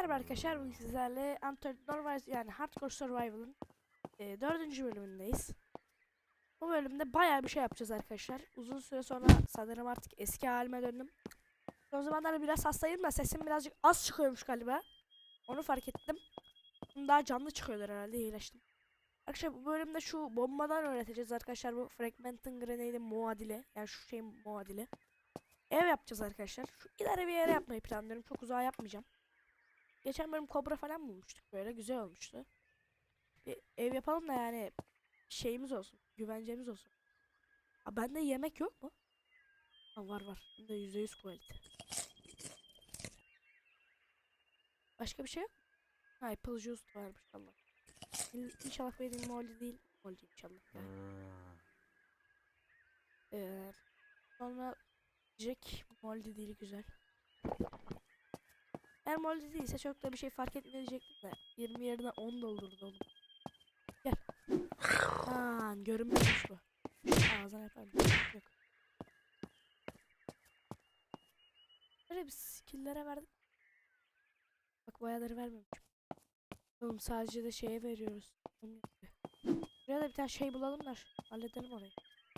Merhaba arkadaşlar bugün sizlerle Untold Normal yani Hardcore Survival'ın e, dördüncü bölümündeyiz. Bu bölümde bayağı bir şey yapacağız arkadaşlar. Uzun süre sonra sanırım artık eski halime döndüm. Son zamanlarda biraz hastayım da sesim birazcık az çıkıyormuş galiba. Onu fark ettim. Şimdi Daha canlı çıkıyorlar herhalde iyileştim. Arkadaşlar bu bölümde şu bombadan öğreteceğiz arkadaşlar bu Fragmentin Grenade'in muadili. Yani şu şeyin muadili. Ev yapacağız arkadaşlar. Şu ileri bir yere yapmayı planlıyorum. Çok uzağa yapmayacağım. Geçen bölüm kobra falan bulmuştuk böyle güzel olmuştu. Bir ev yapalım da yani şeyimiz olsun, güvencemiz olsun. Aa, bende yemek yok mu? Ha, var var. Bende yüzde yüz kalite. Başka bir şey yok mu? Ha, apple juice varmış Allah. İn- İnşallah benim moldy değil. Moldy inşallah. ya. Ee, sonra Jack moldy değil güzel. Eğer moldy değilse çok da bir şey fark etmeyecektim de 20 yerine 10 doldurdu oğlum. Gel. Haan görünmezmiş bu. Ağzına yaparım. Yok. Böyle bir skill'lere verdim. Bak bayağıları vermemişim. Oğlum sadece de şeye veriyoruz. Buraya da bir tane şey bulalım da halledelim orayı.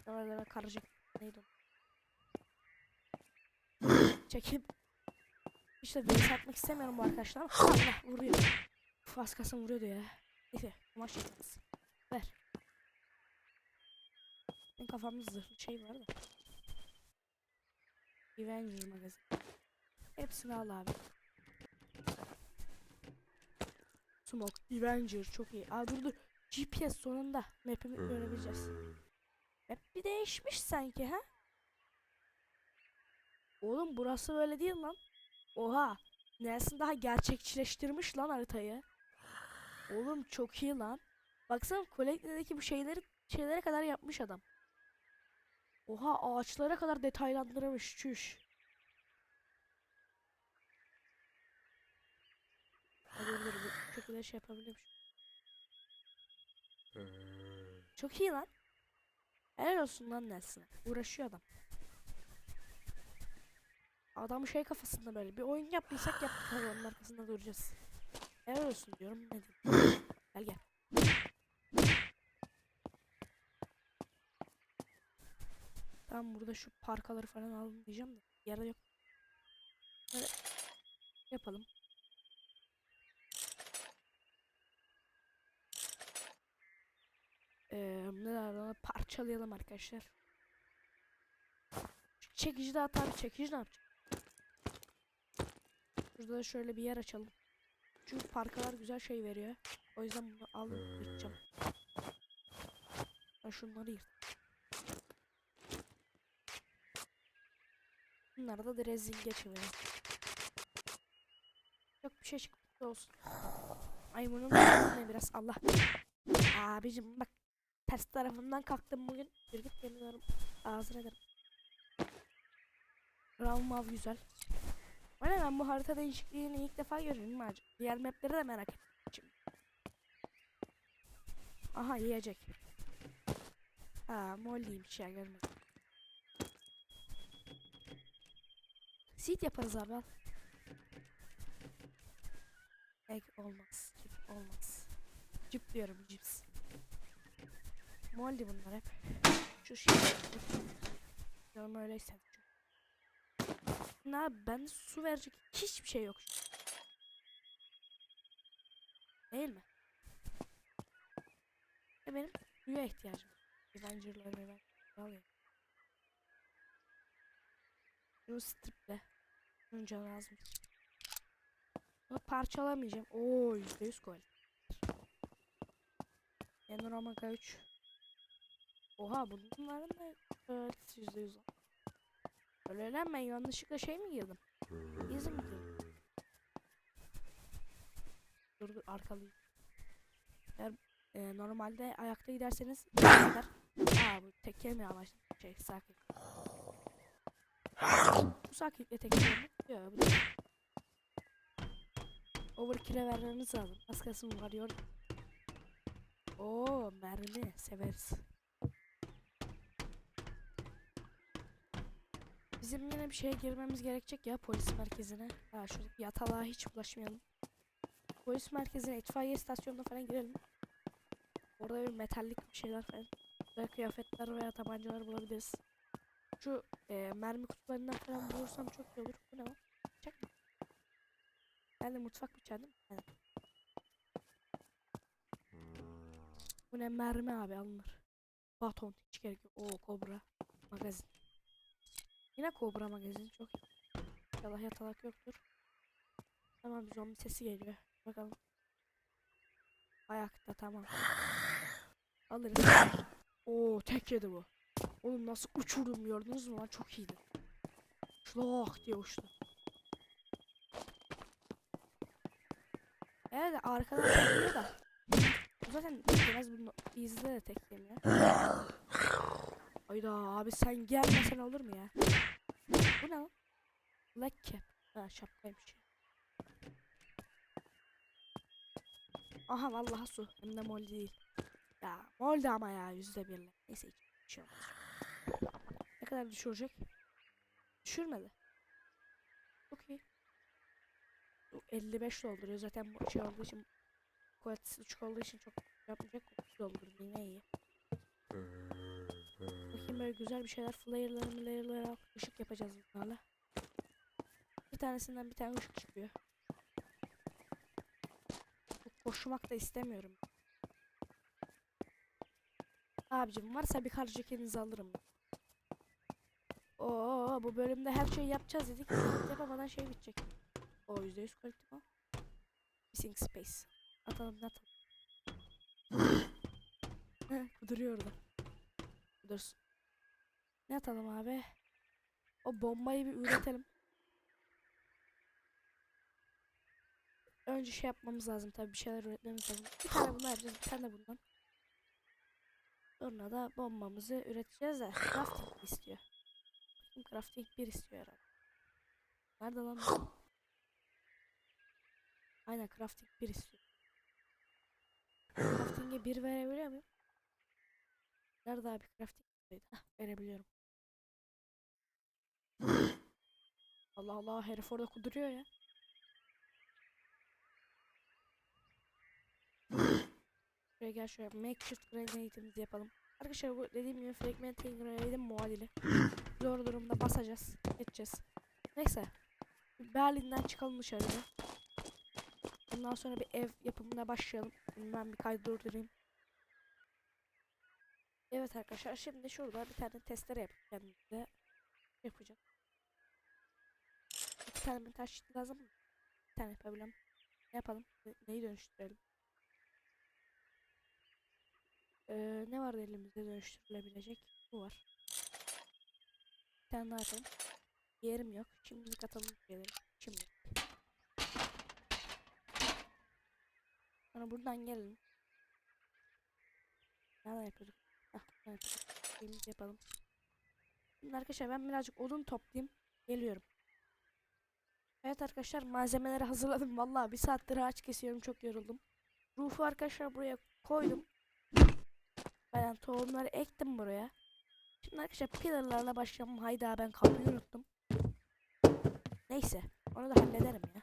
Oralara karacak. Neydi o? Çekip işte beni atmak istemiyorum bu arkadaşlar ama Allah vuruyor. Uf, az kalsın vuruyordu ya. Neyse kumaş yapacağız. Ver. Benim kafamda zırhlı şey var da. Avenger magazin. Hepsini al abi. Smoke, Avenger çok iyi. Aa dur dur. GPS sonunda map'imi görebileceğiz. Map bir değişmiş sanki ha? Oğlum burası böyle değil lan. Oha. Nelson daha gerçekçileştirmiş lan haritayı. Oğlum çok iyi lan. Baksana Collecte'deki bu şeyleri şeylere kadar yapmış adam. Oha ağaçlara kadar detaylandırmış çüş. Hadi dur bu şey yapabilirmiş. Çok iyi lan. Helal olsun lan Nelson. Uğraşıyor adam. Adam şey kafasında böyle bir oyun yaptıysak yaptık abi onun arkasında duracağız. Helal olsun diyorum ne. Gel gel. Tamam burada şu parkaları falan alalım diyeceğim de yerde yok. Böyle yapalım. Ee, ne ona parçalayalım arkadaşlar. Çekici de at abi çekici ne yapacak? Burada da şöyle bir yer açalım. Çünkü parkalar güzel şey veriyor. O yüzden bunu alıp yırtacağım. Ben şunları yırt. Bunları da drezing'e çevirelim. Yok bir şey çıktı olsun. Ay bunun ne biraz Allah. Abicim bak ters tarafından kalktım bugün. Bir git yemiyorum. Ağzına ederim. Ravmav güzel. Öyle ben bu harita değişikliğini ilk defa görüyorum acaba. Diğer mapleri de merak ettim. Aha yiyecek. Ha molliymiş ya görmedim. Seed yaparız abi al. Egg olmaz. Cip olmaz. Cip diyorum cips. Moldy bunlar hep. Şu şey. Canım öyle istedim. Ne abi bende su verecek hiçbir şey yok. Değil mi? E benim suya ihtiyacım. var. Ben alayım. Şunu striple. Az mı? Bunu parçalamayacağım. Oo %100 gol. Enoramaga 3. Oha bunların da evet %100 lan. Ben yanlışlıkla şey mi girdim? İzi mi girdim? Dur dur arkalıyım. Eğer e, normalde ayakta giderseniz gider. Aa bu tekke amaçlı şey sakin. Bu sakinlikle tekke mi? Yok bu değil. Overkill'e vermemiz lazım. Az kalsın varıyor. Oo mermi severiz. Bizim yine bir şeye girmemiz gerekecek ya polis merkezine. Ha şuradaki yatalığa hiç bulaşmayalım. polis merkezine, itfaiye istasyonuna falan girelim. Orada bir metallik bir şeyler falan. Ve kıyafetler veya tabancalar bulabiliriz. Şu e, mermi kutularından falan bulursam çok iyi olur. Bu ne o? Bıçak mı? Ben de mutfak bıçağı değil. Bu ne mermi abi alınır. Baton hiç gerek yok. Oo kobra. Magazin. Yine kobra magazin çok iyi. İnşallah yatalak yoktur. Tamam zombi sesi geliyor. Bakalım. Ayakta tamam. Alırız. Oo tek yedi bu. Oğlum nasıl uçurdum gördünüz mü lan çok iyiydi. Şlak diye uçtu. Evet arkadan tekliyor da. Zaten biraz bunu izle de teklemiyor. Ayda abi sen gelmesen olur mu ya? Bu ne lan? Black cap. Ha şapkaymış. Aha vallahi su. Hem de mol değil. Ya molde ama ya yüzde birle. Neyse hiç şey olmaz. Ne kadar düşürecek? Düşürmedi. Okey. Bu 55 dolduruyor zaten bu şey olduğu için kuvvetsi düşük olduğu için çok yapmayacak. Doldurdu yine iyi. Böyle güzel bir şeyler. Flayer'ları al. Işık yapacağız bunlarla. Bir tanesinden bir tane ışık çıkıyor. Koşmak da istemiyorum. Abicim varsa bir kar ceketinizi alırım. Oo bu bölümde her şeyi yapacağız dedik. Yapamadan şey bitecek. O %100 kolektif o. Missing space. Atalım atalım. Heh, Duruyor orada. Dursun. Ne atalım abi? O bombayı bir üretelim. Önce şey yapmamız lazım tabii bir şeyler üretmemiz lazım. Bir tane bundan yapacağız, bir tane bundan. Sonra da bombamızı üreteceğiz de crafting istiyor. Bakayım crafting bir istiyor herhalde. Nerede lan? bu? Aynen crafting bir istiyor. Crafting'e bir verebiliyor muyum? Nerede abi crafting? Hah, verebiliyorum. Allah Allah herif orada kuduruyor ya. Şuraya gel şöyle makeshift grenade'imizi yapalım. Arkadaşlar bu dediğim gibi fragmenting grenade'in muadili. Zor durumda basacağız. Edeceğiz. Neyse. Berlin'den çıkalım dışarıya. Ondan sonra bir ev yapımına başlayalım. Ben bir kaydı. Evet arkadaşlar şimdi şurada bir tane testere yapıp kendimize yapacağım. İki tane bir taş lazım mı? Bir tane yapabilirim. Ne yapalım? Ne- Neyi dönüştürelim? Ee, ne var elimizde dönüştürülebilecek? Bu var. Bir tane daha yapalım. Yerim yok. Şimdilik atalım şeyleri. Şimdi. Sonra buradan gelelim. Nereden yapıyorduk? Buradan yapıyorduk. Şeyimizi yapalım. Şimdi arkadaşlar ben birazcık odun toplayayım. Geliyorum. Evet arkadaşlar malzemeleri hazırladım. Vallahi bir saattir ağaç kesiyorum. Çok yoruldum. Rufu arkadaşlar buraya koydum. Ben tohumları ektim buraya. Şimdi arkadaşlar pillarlarla başlayalım. Hayda ben kapıyı unuttum. Neyse. Onu da hallederim ya.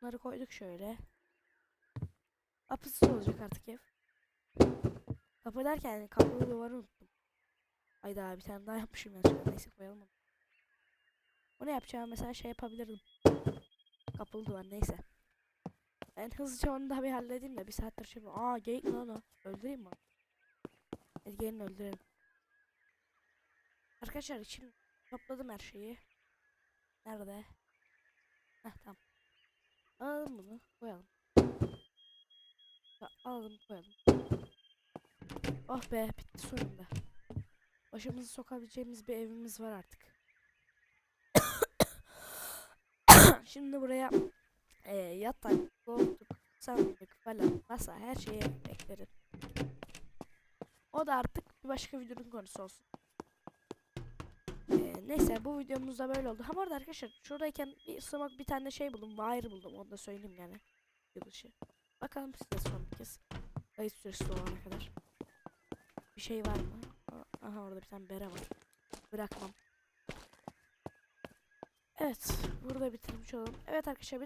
Bunları koyduk şöyle. Apısız olacak artık ev. Kapı derken yani kapı duvarı unuttum. Hayda bir tane daha yapmışım yanlışlıkla. Neyse koyalım onu. Bunu yapacağım mesela şey yapabilirdim. Kapılı duvar neyse. Ben hızlıca onu da bir halledeyim de bir saattir yapıyorum. Aa geyik lan o? Öldüreyim mi? Hadi gelin öldürelim. Arkadaşlar şimdi topladım her şeyi. Nerede? Heh tamam. Alalım bunu koyalım. Ya, Alalım koyalım. Oh be bitti sonunda. Başımızı sokabileceğimiz bir evimiz var artık. Şimdi buraya e, yatak, koltuk, sandık falan, masa her şeyi eklerim. O da artık bir başka videonun konusu olsun. E, neyse bu videomuz da böyle oldu. Ha bu arada arkadaşlar şuradayken bir ısırmak bir tane şey buldum. Wire buldum onu da söyleyeyim yani. Yılışı. Bakalım size son bir kez. Kayıt süresi dolana kadar. Bir şey var mı? Aha orada bir tane bere var. Bırakmam. Evet. Burada bitirmiş olalım. Evet arkadaşlar